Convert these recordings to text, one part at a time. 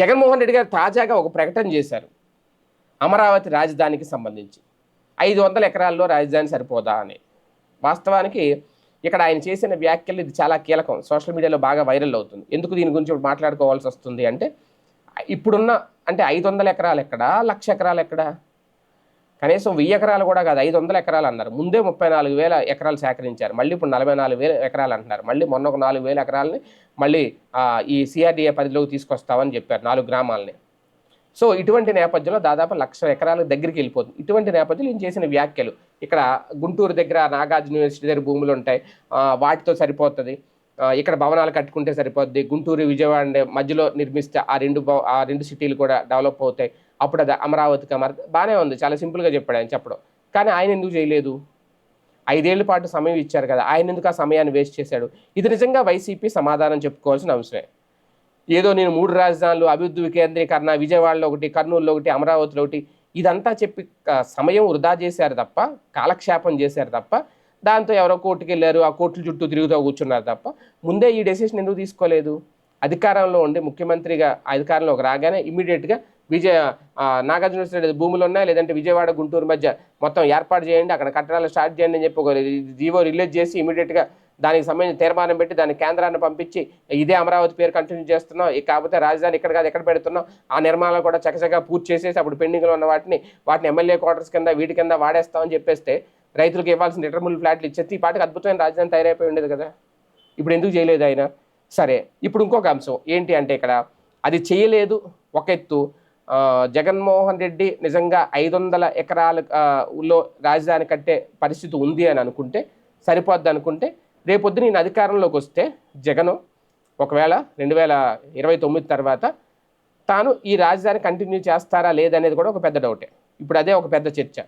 జగన్మోహన్ రెడ్డి గారు తాజాగా ఒక ప్రకటన చేశారు. అమరావతి రాజధానికి సంబంధించి. ఐదు వందల ఎకరాల్లో రాజధాని సరిపోదా అని. వాస్తవానికి ఇక్కడ ఆయన చేసిన వ్యాఖ్యలు ఇది చాలా కీలకం. సోషల్ మీడియాలో బాగా వైరల్ అవుతుంది. ఎందుకు దీని గురించి ఇప్పుడు మాట్లాడుకోవాల్సి వస్తుంది అంటే ఇప్పుడున్న అంటే ఐదు వందల ఎకరాలు ఎక్కడా? లక్ష ఎకరాలు ఎక్కడా? కనీసం వెయ్యి ఎకరాలు కూడా కాదు ఐదు వందల ఎకరాలు అన్నారు. ముందే ముప్పై నాలుగు వేల ఎకరాలు సేకరించారు. మళ్ళీ ఇప్పుడు నలభై నాలుగు వేల ఎకరాలు అంటున్నారు. మళ్ళీ మొన్న ఒక నాలుగు వేల ఎకరాలని మళ్ళీ ఈ సిఆర్డీఏ పరిధిలోకి తీసుకొస్తామని చెప్పారు నాలుగు గ్రామాలని. సో ఇటువంటి నేపథ్యంలో దాదాపు లక్ష ఎకరాల దగ్గరికి వెళ్ళిపోతుంది. ఇటువంటి నేపథ్యంలో ఈయన చేసిన వ్యాఖ్యలు. ఇక్కడ గుంటూరు దగ్గర నాగార్జున యూనివర్సిటీ దగ్గర భూములు ఉంటాయి. వాటితో సరిపోతుంది. ఇక్కడ భవనాలు కట్టుకుంటే సరిపోద్ది. గుంటూరు విజయవాడ మధ్యలో నిర్మిస్తే ఆ రెండు ఆ రెండు సిటీలు కూడా డెవలప్ అవుతాయి. అప్పుడు అది అమరావతికి అమర బాగానే ఉంది. చాలా సింపుల్గా చెప్పాడు ఆయన చెప్పడం. కానీ ఆయన ఎందుకు చేయలేదు? ఐదేళ్ళ పాటు సమయం ఇచ్చారు కదా. ఆయన ఎందుకు ఆ సమయాన్ని వేస్ట్ చేశాడు? ఇది నిజంగా వైసీపీ సమాధానం చెప్పుకోవాల్సిన అంశమే ఏదో నేను మూడు రాజధానులు అభివృద్ధి వికేంద్రీకరణ విజయవాడలో ఒకటి కర్నూలులో ఒకటి అమరావతిలో ఒకటి ఇదంతా చెప్పి సమయం వృధా చేశారు తప్ప కాలక్షేపం చేశారు తప్ప దాంతో ఎవరో కోర్టుకి వెళ్ళారు ఆ కోర్టుల చుట్టూ తిరుగుతూ కూర్చున్నారు తప్ప ముందే ఈ డెసిషన్ ఎందుకు తీసుకోలేదు? అధికారంలో ఉండి ముఖ్యమంత్రిగా అధికారంలోకి రాగానే ఇమీడియట్గా విజయ నాగార్జున యూనివర్సిటీ భూములు ఉన్నాయి లేదంటే విజయవాడ గుంటూరు మధ్య మొత్తం ఏర్పాటు చేయండి అక్కడ కట్టడాలు స్టార్ట్ చేయండి అని చెప్పి ఒక జీవో రిలీజ్ చేసి ఇమీడియట్గా దానికి సంబంధించిన తీర్మానం పెట్టి దాని కేంద్రాన్ని పంపించి ఇదే అమరావతి పేరు కంటిన్యూ చేస్తున్నాం. కాకపోతే రాజధాని ఇక్కడ కాదు ఎక్కడ పెడుతున్నాం? ఆ నిర్మాణాలు కూడా చకచకా పూర్తి చేసేసి అప్పుడు పెండింగ్లో ఉన్న వాటిని వాటిని ఎమ్మెల్యే క్వార్టర్స్ కింద వీటి కింద వాడేస్తామని చెప్పేస్తే రైతులకు ఇవ్వాల్సిన రిటర్ముల్ ఫ్లాట్లు ఇచ్చేస్తే ఈ పాటికి అద్భుతమైన రాజధాని తయారైపోయి ఉండేది కదా. ఇప్పుడు ఎందుకు చేయలేదు ఆయన? సరే ఇప్పుడు ఇంకొక అంశం. ఏంటి అంటే ఇక్కడ అది చేయలేదు ఒక ఎత్తు. జగన్మోహన్ రెడ్డి నిజంగా ఐదు వందల ఎకరాల రాజధాని కట్టే పరిస్థితి ఉంది అని అనుకుంటే సరిపోద్ది అనుకుంటే రేపొద్దు నేను అధికారంలోకి వస్తే జగన్ ఒకవేళ రెండు వేల ఇరవై తొమ్మిది తర్వాత తాను ఈ రాజధాని కంటిన్యూ చేస్తారా లేదనేది కూడా ఒక పెద్ద డౌటే. ఇప్పుడు అదే ఒక పెద్ద చర్చ.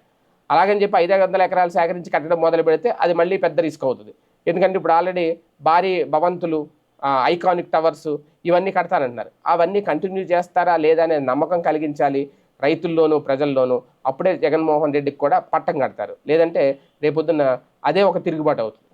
అలాగని చెప్పి ఐదు వందల ఎకరాలు సేకరించి కట్టడం మొదలు పెడితే అది మళ్ళీ పెద్ద రిస్క్ అవుతుంది. ఎందుకంటే ఇప్పుడు ఆల్రెడీ భారీ భవంతులు ఐకానిక్ టవర్స్ ఇవన్నీ కడతానంటున్నారు అవన్నీ కంటిన్యూ చేస్తారా లేదా అనే నమ్మకం కలిగించాలి రైతుల్లోనూ ప్రజల్లోనూ. అప్పుడే జగన్మోహన్ రెడ్డికి కూడా పట్టం కడతారు. లేదంటే రేపొద్దున అదే ఒక తిరుగుబాటు అవుతుంది.